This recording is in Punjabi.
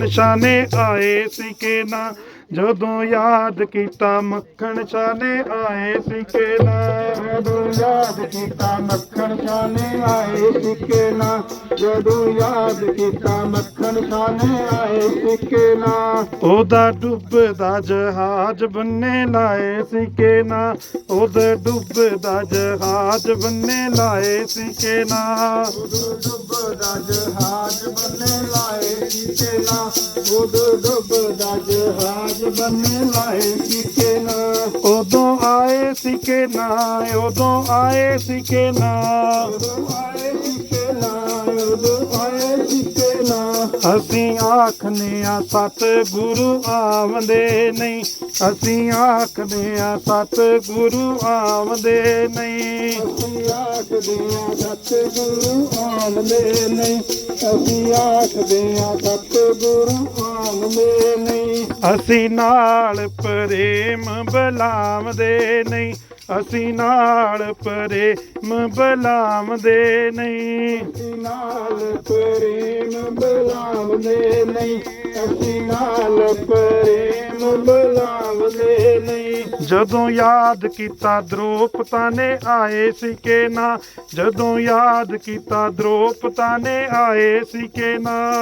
ਨਿਸ਼ਾਨੇ ਆਏ ਸੀ ਕਿ ਨਾ ਜਦੋਂ ਯਾਦ ਕੀਤਾ, ਮੱਖਣ ਛਾਨੇ ਆਏ ਸੀ ਨਾ ਜਦੋਂ ਯਾਦ ਕੀਤਾ, ਮੱਖਣ ਛਾਨੇ ਆਏ ਸਿੱਕੇ ਨਾ ਜਦੋਂ ਯਾਦ ਕੀਤਾ, ਮੱਖਣ ਛਾਨੇ ਆਏ ਸਿੱਕੇ ਨਾ ਉਹਦਾ ਡੁੱਬਦਾ ਜਹਾਜ਼ ਬੰਨੇ ਲਾਏ ਸੀ ਨਾ ਉਹਦਾ ਡੁੱਬਦਾ ਜਹਾਜ਼ ਬੰਨੇ ਲਾਏ ਸੀ ਨਾ ਡੁੱਬਦਾ ਜਹਾਜ਼ ਬੰਨੇ ਲਾਏ ਸਿੱਕੇ ਨਾ ਉਦੋਂ ਡੁੱਬਦਾ ਜਹਾਜ਼ ਬੰਨੇ ਲਾਏ ਸਿੱਕੇ ਨਾ ਉਦੋਂ ਆਏ ਸੀ ਕਿ ਨਾ ਉਦੋਂ ਆਏ ਸੀ ਕਿ ਨਾ ਉਦੋਂ ਆਏ ਅਸੀਂ ਆਖਨੇ ਆ ਸਤ ਗੁਰੂ ਆਵੰਦੇ ਨਹੀਂ। ਅਸੀਂ ਆਖਨੇ ਆ ਸਤ ਗੁਰੂ ਆਵੰਦੇ ਨਹੀਂ। ਅਸੀਂ ਆਖਦੇ ਆ ਸਤਿਗੁਰੂ ਆਉਂਦੇ ਨਹੀਂ। ਅਸੀਂ ਆਖਦੇ ਆ ਸਤਿਗੁਰੂ ਆਉਂਦੇ ਨਹੀਂ। ਅਸੀਂ ਨਾਲ ਪ੍ਰੇਮ ਬਲਾਵਦੇ ਨਹੀਂ। ਅਸੀਂ ਨਾਲ ਪ੍ਰੇਮ ਬਲਾਵਦੇ ਨਹੀਂ। ਅਸੀਂ ਨਾਲ ਪ੍ਰੇਮ ਬੁਲਾਵਦੇ ਨਹੀਂ। ਅਸੀਂ ਨਾਲ ਪ੍ਰੇਮ ਬੁਲਾਵਦੇ ਨਹੀਂ। ਜਦੋਂ ਯਾਦ ਕੀਤਾ ਦ੍ਰੋਪਤਾ ਨੇ ਆਏ ਸੀ ਕਿ ਨਾ। ਜਦੋਂ ਯਾਦ ਕੀਤਾ ਦ੍ਰੋਪਤਾ ਨੇ ਆਏ ਸੀ ਕਿ ਨਾ।